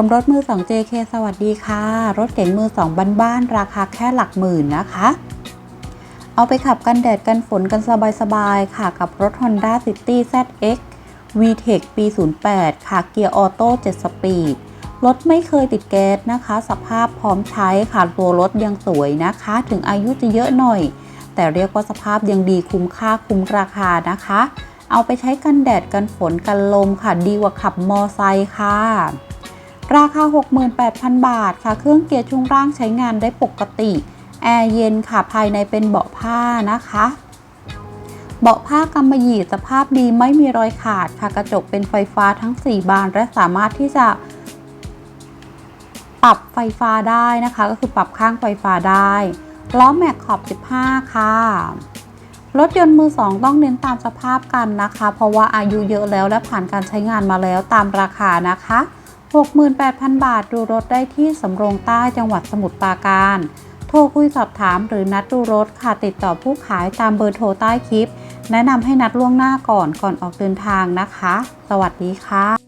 รมรถมือ2 JK สวัสดีค่ะ รถเก๋งมือ2บ้านๆราคาแค่หลักหมื่นนะคะ เอาไปขับกันแดดกันฝนกันสบายๆค่ะกับรถ Honda City ZX VTEC ปี 08 ค่ะ เกียร์ออโต้7สปีดรถไม่เคยติดแก๊สนะคะ สภาพพร้อมใช้ค่ะตัวรถยังสวยนะคะ ถึงอายุจะเยอะหน่อย แต่เรียกว่าสภาพยังดีคุ้มค่าคุ้มราคานะคะ เอาไปใช้กันแดดกันฝนกันลมค่ะ ดีกว่าขับมอไซค์ค่ะ ราคา 68,000 บาทค่ะ เครื่องเกียร์ช่วงล่างใช้งานได้ปกติ แอร์เย็นค่ะ ภายในเป็นเบาะผ้านะคะ เบาะผ้ากำมะหยี่สภาพดีไม่มีรอยขาดค่ะ กระจกเป็นไฟฟ้าทั้ง 4 บาน และสามารถที่จะปรับไฟฟ้าได้นะคะ ก็คือปรับข้างไฟฟ้าได้ล้อแม็กขอบ 15 ค่ะ รถยนต์มือ 2 ต้องเน้นตามสภาพกันนะคะ เพราะว่าอายุเยอะแล้วและผ่านการใช้งานมาแล้วตามราคานะคะ 68,000 บาทดูรถได้ที่สำโรงใต้จังหวัดสมุทรปราการ โทรคุยสอบถามหรือนัดดูรถค่ะติดต่อผู้ขายตามเบอร์โทรใต้คลิป แนะนำให้นัดล่วงหน้าก่อนก่อนออกเดินทางนะคะ สวัสดีค่ะ